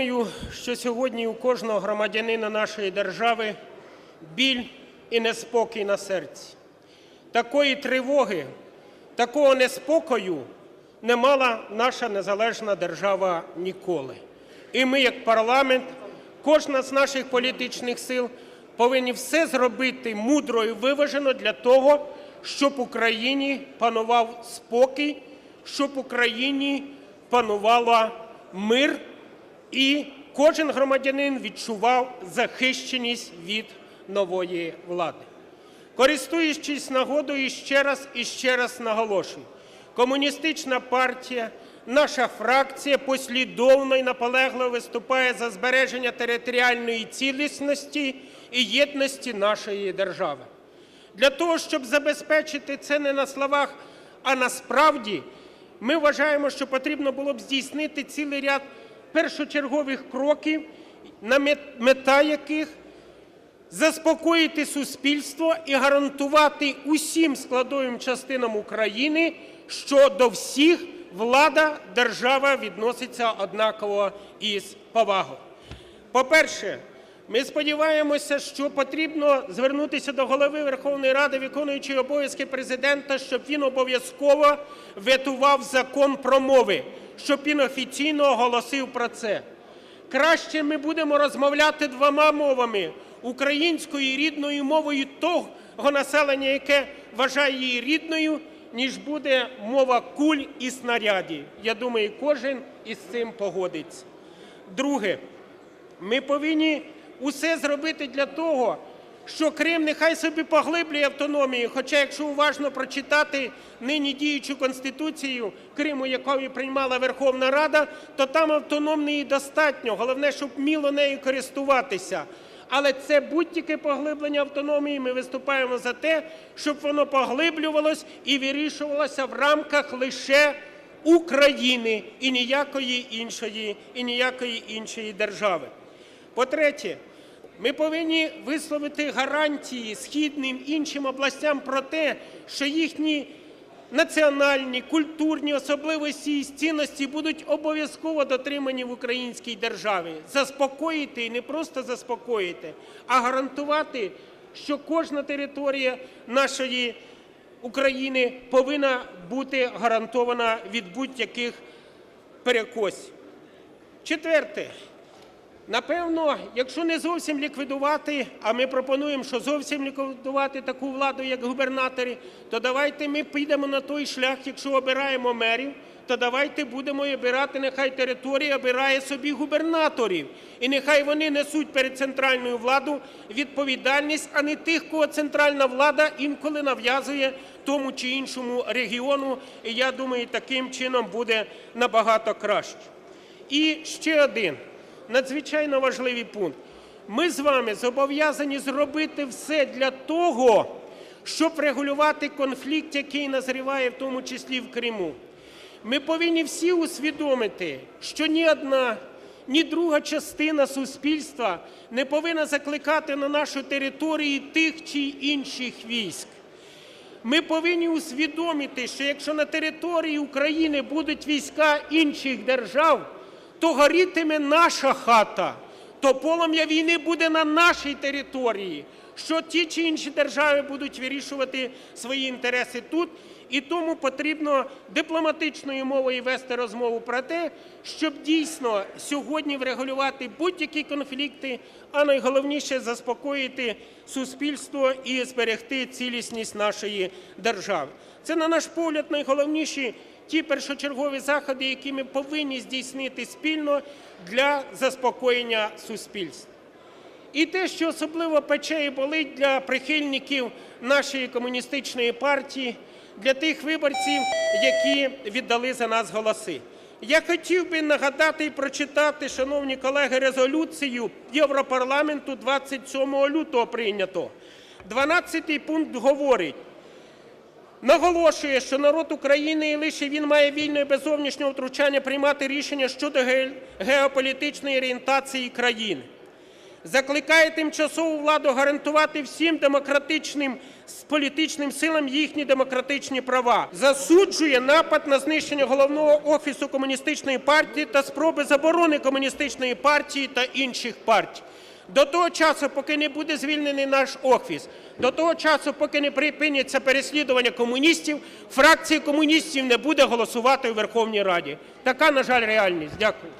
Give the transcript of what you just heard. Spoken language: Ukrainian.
думаю, що сьогодні у кожного громадянина нашої держави біль і неспокій на серці. Такої тривоги, такого неспокою не мала наша незалежна держава ніколи. І ми, як парламент, кожна з наших політичних сил повинні все зробити мудро і виважено для того, щоб Україні панував спокій, щоб в Україні панувала мир і кожен громадянин відчував захищеність від нової влади. Користуючись нагодою, ще раз і ще раз наголошую, комуністична партія, наша фракція послідовно і наполегливо виступає за збереження територіальної цілісності і єдності нашої держави. Для того, щоб забезпечити це не на словах, а насправді, ми вважаємо, що потрібно було б здійснити цілий ряд першочергових кроків, мета яких заспокоїти суспільство і гарантувати усім складовим частинам України, що до всіх влада, держава відноситься однаково і з повагою. По-перше, ми сподіваємося, що потрібно звернутися до голови Верховної Ради, виконуючої обов'язки президента, щоб він обов'язково ветував закон про мови, щоб він офіційно оголосив про це. Краще ми будемо розмовляти двома мовами українською і рідною мовою того населення, яке вважає її рідною, ніж буде мова куль і снарядів. Я думаю, кожен із цим погодиться. Друге, ми повинні усе зробити для того, що Крим нехай собі поглиблює автономію. Хоча, якщо уважно прочитати нині діючу конституцію Криму, яку приймала Верховна Рада, то там автономії достатньо. Головне, щоб вміло нею користуватися. Але це будь-яке поглиблення автономії. Ми виступаємо за те, щоб воно поглиблювалось і вирішувалося в рамках лише України і ніякої іншої, і ніякої іншої держави. По-третє, ми повинні висловити гарантії східним іншим областям про те, що їхні національні, культурні особливості і цінності будуть обов'язково дотримані в українській державі. Заспокоїти і не просто заспокоїти, а гарантувати, що кожна територія нашої України повинна бути гарантована від будь-яких перекосів. Четверте. Напевно, якщо не зовсім ліквідувати, а ми пропонуємо, що зовсім ліквідувати таку владу, як губернатори, то давайте ми підемо на той шлях, якщо обираємо мерів, то давайте будемо обирати, нехай територія обирає собі губернаторів. І нехай вони несуть перед центральною владою відповідальність, а не тих, кого центральна влада інколи нав'язує тому чи іншому регіону. І я думаю, таким чином буде набагато краще. І ще один надзвичайно важливий пункт. Ми з вами зобов'язані зробити все для того, щоб регулювати конфлікт, який назріває в тому числі в Криму. Ми повинні всі усвідомити, що ні одна, ні друга частина суспільства не повинна закликати на нашу територію тих чи інших військ. Ми повинні усвідомити, що якщо на території України будуть війська інших держав, то горітиме наша хата, то полум'я війни буде на нашій території, що ті чи інші держави будуть вирішувати свої інтереси тут. І тому потрібно дипломатичною мовою вести розмову про те, щоб дійсно сьогодні врегулювати будь-які конфлікти, а найголовніше заспокоїти суспільство і зберегти цілісність нашої держави. Це, на наш погляд, найголовніші ті першочергові заходи, які ми повинні здійснити спільно для заспокоєння суспільства. І те, що особливо пече і болить для прихильників нашої комуністичної партії, для тих виборців, які віддали за нас голоси. Я хотів би нагадати і прочитати, шановні колеги, резолюцію Європарламенту 27 лютого прийнято. 12 пункт говорить, наголошує, що народ України і лише він має вільно і без зовнішнього втручання приймати рішення щодо геополітичної орієнтації країни. закликає тимчасову владу гарантувати всім демократичним політичним силам їхні демократичні права, засуджує напад на знищення головного офісу комуністичної партії та спроби заборони комуністичної партії та інших партій. До того часу, поки не буде звільнений наш офіс, до того часу, поки не припиняться переслідування комуністів, фракції комуністів не буде голосувати у Верховній Раді. Така, на жаль, реальність. Дякую.